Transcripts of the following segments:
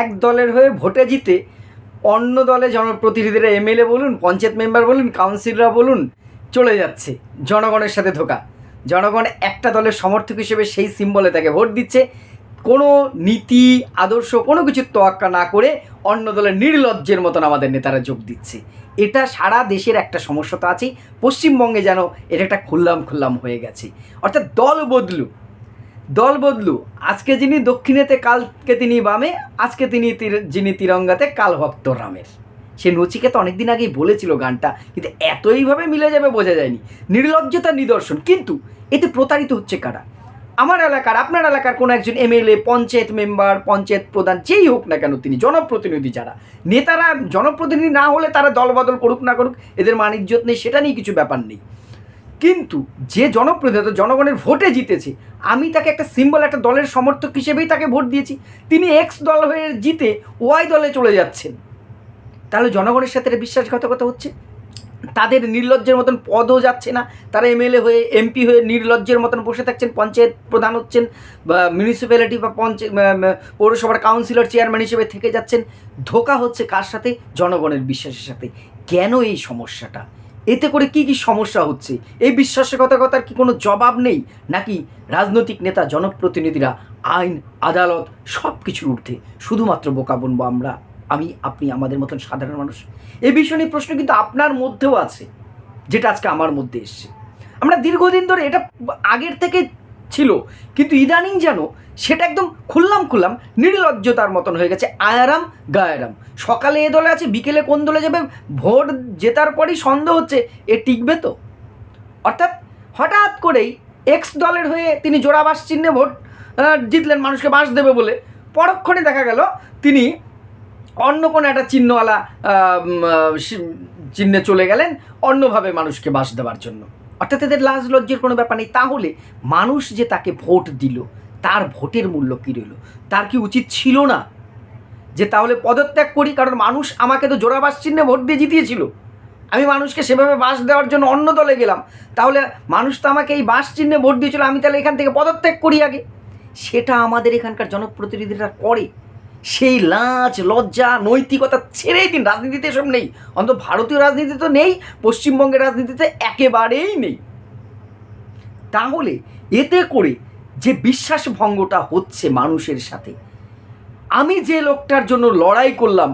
এক দলের হয়ে ভোটে জিতে অন্য দলে জনপ্রতিনিধিরা এমএলএ বলুন, পঞ্চায়েত মেম্বার বলুন, কাউন্সিলররা বলুন, চলে যাচ্ছে জনগণের সাথে ধোকা। জনগণ একটা দলের সমর্থক হিসেবে সেই সিম্বলে তাকে ভোট দিচ্ছে। কোনো নীতি, আদর্শ, কোনো কিছু তোয়াক্কা না করে অন্য দলের নির্লজ্জের মতন আমাদের নেতারা যোগ দিচ্ছে। এটা সারা দেশের একটা সমস্যা তো আছেই। পশ্চিমবঙ্গে যেন এটা একটা খুল্লাম খুল্লাম হয়ে গেছে। অর্থাৎ দল বদলু দল বদলু। আজকে যিনি দক্ষিণেতে, কালকে তিনি বামে, আজকে তিনি যিনি তিরঙ্গাতে, কাল ভক্ত রামের। সে নচিকে তো অনেকদিন আগেই বলেছিল গানটা, কিন্তু এতইভাবে মিলে যাবে বোঝা যায়নি। নির্লজ্জতার নিদর্শন। কিন্তু এতে প্রতারিত হচ্ছে কারা? আমার এলাকার, আপনার এলাকার কোনো একজন এমএলএ, পঞ্চায়েত মেম্বার, পঞ্চায়েত প্রধান, যেই হোক না কেন, তিনি জনপ্রতিনিধি যারা। নেতারা, জনপ্রতিনিধি না হলে তারা দলবদল করুক না করুক, এদের মান ইজ্জত নেই, সেটা নিয়ে কিছু ব্যাপার নেই। কিন্তু যে জনপ্রতিনিধি জনগণের ভোটে জিতেছে, আমি তাকে একটা সিম্বল একটা দলের সমর্থক হিসেবেই তাকে ভোট দিয়েছি। তিনি এক্স দল হয়ে জিতে ওয়াই দলে চলে যাচ্ছেন। তাহলে জনগণের সাথে বিশ্বাসঘাতকতা হচ্ছে? তাদের নির্লজ্জের মতন পদও যাচ্ছে না। তারা এমএলএ হয়ে এমপি হয়ে নির্লজ্জের মতন বসে থাকছেন, পঞ্চায়েত প্রধান হচ্ছেন, বা মিউনিসিপ্যালিটি বা পঞ্চায়েত পৌরসভার কাউন্সিলর চেয়ারম্যান হিসেবে থেকে যাচ্ছেন। ধোকা হচ্ছে কার সাথে? জনগণের বিশ্বাসের সাথে। কেন এই সমস্যাটা? এতে করে কি কি সমস্যা হচ্ছে? এই বিশ্বাসকতার কি কোনো জবাব নেই? নাকি রাজনৈতিক নেতা, জনপ্রতিনিধিরা, আইন, আদালত সব কিছুর ঊর্ধ্বে? শুধুমাত্র বোকা বনবো আমরা, আমি, আপনি, আমাদের মতন সাধারণ মানুষ? এই বিষয় নিয়ে প্রশ্ন কিন্তু আপনার মধ্যেও আছে, যেটা আজকে আমার মধ্যে এসছে। আমরা দীর্ঘদিন ধরে এটা আগের থেকে ছিল। কিন্তু ইদানিং যেন সেটা একদম খুললাম খুললাম নির্লজ্জতার মতন হয়ে গেছে। আয়ারাম গায়ারাম। সকালে এ দলে আছে, বিকেলে কোন দলে যাবে ভোট জেতার পরই সন্দেহ হচ্ছে, এ টিকবে তো। অর্থাৎ হঠাৎ করেই এক্স দলের হয়ে তিনি জোড়া বাস চিহ্নে ভোট জিতলেন, মানুষকে বাস দেবে বলে। পরক্ষণে দেখা গেল তিনি অন্য কোনো একটা চিহ্নওয়ালা চিহ্নে চলে গেলেন, অন্যভাবে মানুষকে বাস দেওয়ার জন্য। অর্থাৎ এদের লাজ লজ্জের কোনো ব্যাপার নেই। তাহলে মানুষ যে তাকে ভোট দিল, তার ভোটের মূল্য কী রইল? তার কি উচিত ছিল না? যে তাহলে পদত্যাগ করি, কারণ মানুষ আমাকে তো জোড়া বাস চিহ্নে ভোট দিয়ে জিতিয়েছিল। আমি মানুষকে সেভাবে বাস দেওয়ার জন্য অন্য দলে গেলাম। তাহলে মানুষ তো আমাকে এই বাস চিহ্নে ভোট দিয়েছিল, আমি তাহলে এখান থেকে পদত্যাগ করি আগে। সেটা আমাদের এখানকার জনপ্রতিনিধিরা করে। সেই লাজ, লজ্জা, নৈতিকতা ছেড়েই দিন। রাজনীতিতে এসব নেই। অন্তত ভারতীয় রাজনীতিতে তো নেই, পশ্চিমবঙ্গের রাজনীতিতে একেবারেই নেই। তাহলে এতে করে যে বিশ্বাস ভঙ্গটা হচ্ছে মানুষের সাথে, আমি যে লোকটার জন্য লড়াই করলাম,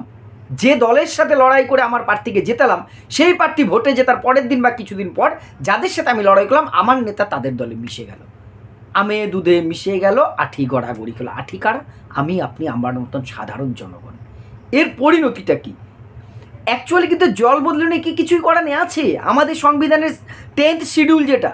যে দলের সাথে লড়াই করে আমার প্রার্থীকে জেতালাম, সেই প্রার্থী ভোটে জেতার পরের দিন বা কিছুদিন পর যাদের সাথে আমি লড়াই করলাম, আমার নেতা তাদের দলে মিশে গেল। আমে দুধে মিশে গেল, আঠি গড়াগড়ি খেলো। আঠি কারা? আমি, আপনি, আমার মতন সাধারণ জনগণ। এর পরিণতিটা কি? অ্যাকচুয়ালি কিন্তু জল বদলনে কি কিছুই করা নেই, আছে। আমাদের সংবিধানের টেন্থ শিডিউল যেটা,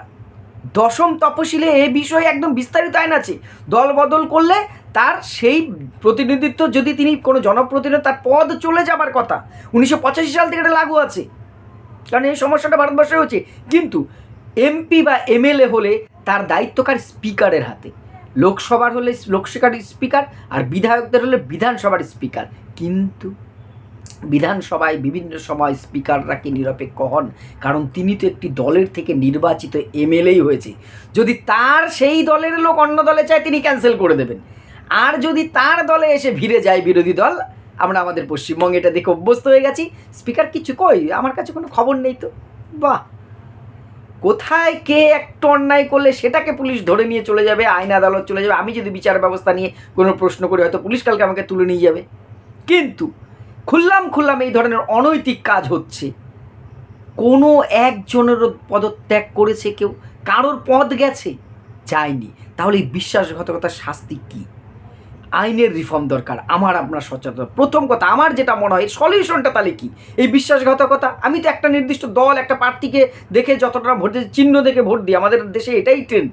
দশম তপশিলে এ বিষয়ে একদম বিস্তারিত আইন আছে। দল বদল করলে তার সেই প্রতিনিধিত্ব, যদি তিনি কোনো জনপ্রতিনিধি, তার পদ চলে যাবার কথা, উনিশশো পঁচাশি সাল থেকে এটা লাগু আছে। কারণ এই সমস্যাটা ভারতবর্ষে হচ্ছে কিন্তু এমপি বা এমএলএ হলে তার দায়িত্বকার স্পিকারের হাতে। লোকসভার হলে লোকসভার স্পিকার আর বিধায়কদের হলে বিধানসভার স্পিকার। কিন্তু বিধানসভায় বিভিন্ন সময় স্পিকাররা কি নিরপেক্ষ হন? কারণ তিনি তো একটি দলের থেকে নির্বাচিত এমএলএই হয়েছে। যদি তার সেই দলের লোক অন্য দলে চায়, তিনি ক্যান্সেল করে দেবেন। আর যদি তার দলে এসে ভিড়ে যায় বিরোধী দল, আমরা আমাদের পশ্চিমবঙ্গে এটা দেখে অভ্যস্ত হয়ে গেছি। স্পিকার কিছু কই? আমার কাছে কোনো খবর নেই তো। বাহ! কোথায় কে একটু অন্যায় করলে সেটাকে পুলিশ ধরে নিয়ে চলে যাবে, আইন আদালত চলে যাবে। আমি যদি বিচার ব্যবস্থা নিয়ে কোনো প্রশ্ন করি, হয়তো পুলিশ কালকে আমাকে তুলে নিয়ে যাবে। কিন্তু খুললাম খুললাম এই ধরনের অনৈতিক কাজ হচ্ছে। কোনো একজনেরও পদত্যাগ করেছে কেউ? কারোর পদ গেছে? যায়নি। তাহলে এই বিশ্বাসঘাতকতার শাস্তি কী? আইনের রিফর্ম দরকার। আমার আপনার সচেতন। প্রথম কথা, আমার যেটা মনে হয়, সলিউশনটা তাহলে কি? এই বিশ্বাসঘাতকতা, আমি তো একটা নির্দিষ্ট দল, একটা প্রার্থীকে দেখে যতটা ভোট চিহ্ন দেখে ভোট দিই, আমাদের দেশে এটাই ট্রেন্ড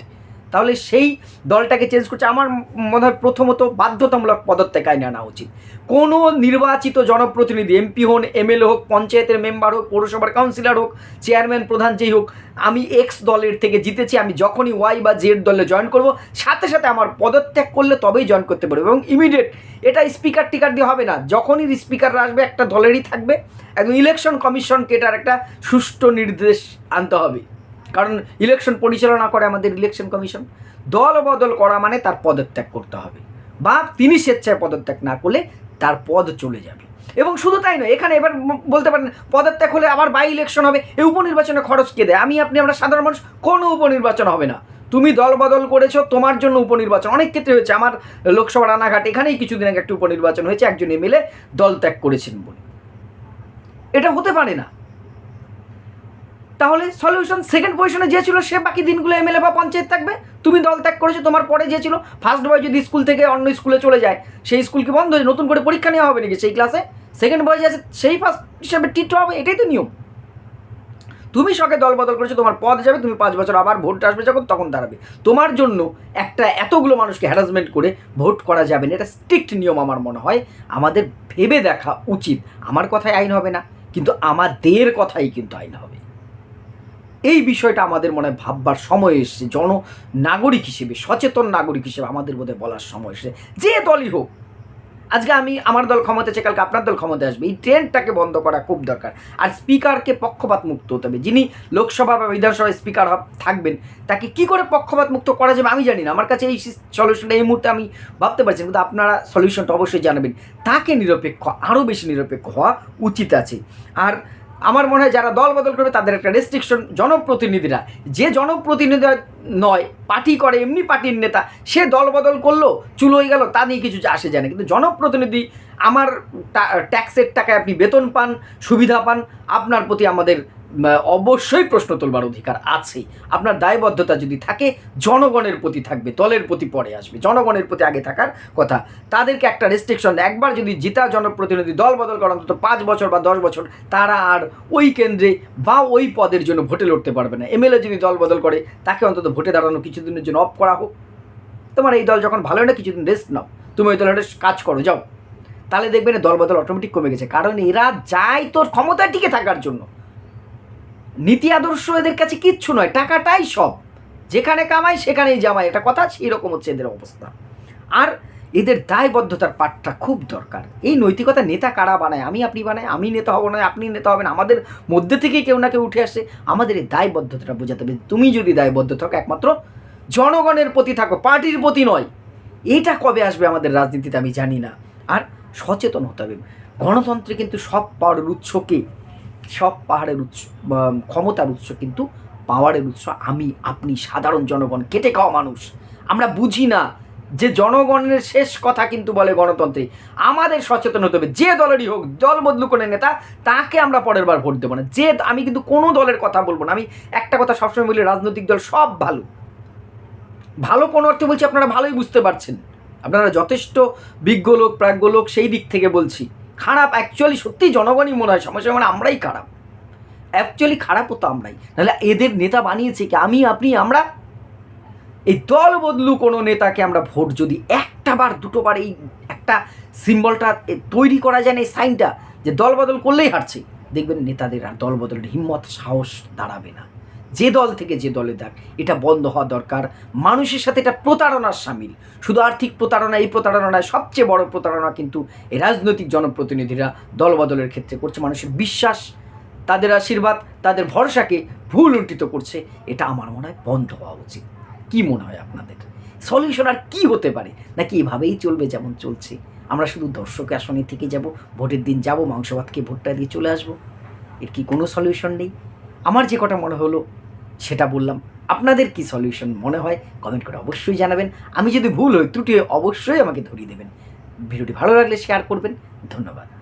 তাহলে সেই দলটাকে চেঞ্জ করছে। আমার মনে হয় প্রথমত বাধ্যতামূলক পদত্যাগ আইনে আনা উচিত। কোনো নির্বাচিত জনপ্রতিনিধি, এমপি হন, এমএলএ হোক, পঞ্চায়েতের মেম্বার হোক, পৌরসভার কাউন্সিলর হোক চেয়ারম্যান প্রধান যেই হোক, আমি এক্স দলের থেকে জিতেছি, আমি যখনই ওয়াই বা জেড দলে জয়েন করব, সাথে সাথে আমার পদত্যাগ করলে তবেই জয়েন করতে পারব এবং ইমিডিয়েট এটা স্পিকার টিকার দিয়ে হবে না। যখনই স্পিকাররা আসবে, একটা দলেরই থাকবে। একদম ইলেকশন কমিশনকে এটার একটা সুষ্ঠু নির্দেশ আনতে হবে। কারণ ইলেকশন পরিচালনা করে আমাদের ইলেকশন কমিশন দল বদল করা মানে তার পদত্যাগ করতে হবে। বা তিনি স্বেচ্ছায় পদত্যাগ না করলে তার পদ চলে যাবে। এবং শুধু তাই নয়, এখানে এবার বলতে পারেন, পদত্যাগ হলে আবার বাই ইলেকশন হবে। এই উপনির্বাচনে খরচ কে দেয়? আমি, আপনি আমরা সাধারণ মানুষ, কোনো উপনির্বাচন হবে না। তুমি দল বদল করেছ, তোমার জন্য উপনির্বাচন। অনেক ক্ষেত্রে হয়েছে, আমার লোকসভা রানাঘাট, এখানেই কিছুদিন আগে একটা উপনির্বাচন হয়েছে, একজন এমএলএ দল ত্যাগ করেছেন বলে। এটা হতে পারে না। তাহলে সলিউশন সেকেন্ড পজিশনে যে ছিল, সে বাকি দিনগুলো এমএলএ বা পঞ্চায়েত থাকবে। তুমি দল ত্যাগ করেছ, তোমার পরে যে ছিল ফার্স্ট বয় যদি স্কুল থেকে অন্য স্কুলে চলে যায়, সেই স্কুল কি বন্ধ? নতুন করে পরীক্ষা নেওয়া হবে নাকি সেই ক্লাসে সেকেন্ড বয় যে আছে, সেই ফার্স্ট হিসাবে টিট হবে, এটাই তো নিয়ম। তুমি সঙ্গে দল বদল করেছ, তোমার পদ যাবে, তুমি পাঁচ বছর আবার ভোট আসবে, যখন তখন দাঁড়াবে। তোমার জন্য একটা এতগুলো মানুষকে হ্যারাসমেন্ট করে ভোট করা যাবে না, এটা স্ট্রিক্ট নিয়ম আমার মনে হয়। আমাদের ভেবে দেখা উচিত। আমার কথাই আইন হবে না, কিন্তু আমাদের কথাই কিন্তু আইন হবে। এই বিষয়টা আমাদের মনে হয় ভাববার সময় এসেছে। জন নাগরিক হিসেবে, সচেতন নাগরিক হিসেবে আমাদের বোধহয় বলার সময় এসেছে। যে দলই হোক, আজকে আমি আমার দল ক্ষমতা আছে, কালকে আপনার দল ক্ষমতা আসবে। এই ট্রেন্ডটাকে বন্ধ করা খুব দরকার। আর স্পিকারকে পক্ষপাত মুক্ত হতে হবে। যিনি লোকসভা বা বিধানসভায় স্পিকার থাকবেন, তাকে কি করে পক্ষপাত মুক্ত করা যাবে আমি জানি না। আমার কাছে এই সলিউশনটা এই মুহূর্তে আমি ভাবতে পারছি কিন্তু আপনারা সলিউশনটা অবশ্যই জানাবেন। তাকে নিরপেক্ষ আরও বেশি নিরপেক্ষ হওয়া উচিত আছে। আর আমার মনে হয় যারা দল বদল করবে তাদের একটা রেস্ট্রিকশন জনপ্রতিনিধিরা। যে জনপ্রতিনিধি নয়, পার্টি করে, এমনি পার্টির নেতা, সে দল বদল করল, চুল হয়ে গেল, তা নিয়ে কিছু আসে যায় না। কিন্তু জনপ্রতিনিধি আমার ট্যাক্সের টাকায় আপনি বেতন পান, সুবিধা পান, আপনার প্রতি আমাদের অবশ্যই প্রশ্ন তোলবার অধিকার আছে আপনার দায়বদ্ধতা যদি থাকে, জনগণের প্রতি থাকবে, দলের প্রতি পরে আসবে। জনগণের প্রতি আগে থাকার কথা। তাদেরকে একটা রেস্ট্রিকশন একবার যদি জিতা জনপ্রতিনিধি দল বদল করে অন্তত পাঁচ বছর বা দশ বছর, তারা আর ওই কেন্দ্রে বা ওই পদের জন্য ভোটে লড়তে পারবে না। এমএলএ যদি দল বদল করে, তাকে অন্তত ভোটে দাঁড়ানো কিছুদিনের জন্য অফ করা হোক। তোমার এই দল যখন ভালো হয় না, কিছুদিন রেস্ট নাও। তুমি ওই দলের কাজ করো, যাও। তাহলে দেখবেন দল বদল অটোমেটিক কমে গেছে। কারণ এরা যায় তোর ক্ষমতায় টিকে থাকার জন্য। নীতি আদর্শ এদের কাছে কিচ্ছু নয়, টাকাটাই সব। যেখানে কামাই সেখানেই জামাই এটা কথা সেই রকম হচ্ছে এদের অবস্থা। আর এদের দায়বদ্ধতার পাঠটা খুব দরকার। এই নৈতিকতা নেতা কারা বানায়? আমি আপনি বানাই আমি নেতা হব না, আপনি নেতা হবেন, আমাদের মধ্যে থেকেই কেউ না কেউ উঠে আসে। আমাদের এই দায়বদ্ধতাটা বোঝাতে হবে। তুমি যদি দায়বদ্ধ থাকো, একমাত্র জনগণের প্রতি থাকো, পার্টির প্রতি নয়। এটা কবে আসবে আমাদের রাজনীতিতে আমি জানি না। আর সচেতন হতে হবে। গণতন্ত্রে কিন্তু সব পাওয়ারের উৎসকে সব পাহাড়ের উৎস ক্ষমতার উৎস কিন্তু পাওয়ারের উৎস। আমি, আপনি সাধারণ জনগণ, কেটে খাওয়া মানুষ। আমরা বুঝি না যে জনগণের শেষ কথা কিন্তু বলে গণতন্ত্রে। আমাদের সচেতন হতে হবে। যে দলেরই হোক, দল বদলু করে নেতা, তাকে আমরা পরের বার ভোট দেবো না। যে, আমি কিন্তু কোনো দলের কথা বলব না। আমি একটা কথা সবসময় বলি, রাজনৈতিক দল সব ভালো। ভালো কোন অর্থে বলছি, আপনারা ভালোই বুঝতে পারছেন। আপনারা যথেষ্ট বিজ্ঞ লোক প্রাজ্ঞ লোক সেই দিক থেকে বলছি। খারাপ অ্যাকচুয়ালি সত্যি জনগণই মনে হয় সমস্যা মানে আমরাই খারাপ। অ্যাকচুয়ালি খারাপও তো আমরাই। নাহলে এদের নেতা বানিয়েছে কি? আমি, আপনি, আমরা? এই দল বদলু কোনো নেতাকে আমরা ভোট যদি একটা বার, দুটো বার এই একটা সিম্বলটা তৈরি করা যায় না, এই সাইনটা যে দল বদল করলেই হারছে। দেখবেন নেতাদের আর দল বদলের হিম্মত, সাহস দাঁড়াবে না। যে দল থেকে যে দলে দেখ এটা বন্ধ হওয়া দরকার। মানুষের সাথে এটা প্রতারণার সামিল। শুধু আর্থিক প্রতারণা, এই প্রতারণা নয় সবচেয়ে বড় প্রতারণা কিন্তু রাজনৈতিক জনপ্রতিনিধিরা দলবদলের ক্ষেত্রে করছে। মানুষের বিশ্বাস, তাদের আশীর্বাদ, তাদের ভরসাকে ভুল উল্টিত করছে। এটা আমার মনে হয় বন্ধ হওয়া উচিত। কী মনে হয় আপনাদের? সলিউশন আর কী হতে পারে? নাকি এভাবেই চলবে যেমন চলছে? আমরা শুধু দর্শক আসনে থেকে যাব, ভোটের দিন যাব মাংস ভাতকে ভোটটা দিয়ে চলে আসব। এর কি কোনো সলিউশন নেই? আমার যে কটা মনে হলো সেটা বললাম। আপনাদের কি সলিউশন মনে হয়? কমেন্ট করে অবশ্যই জানাবেন। আমি যদি ভুল হই, ত্রুটি অবশ্যই আমাকে ধরিয়ে দেবেন। ভিডিওটি ভালো লাগলে শেয়ার করবেন। ধন্যবাদ।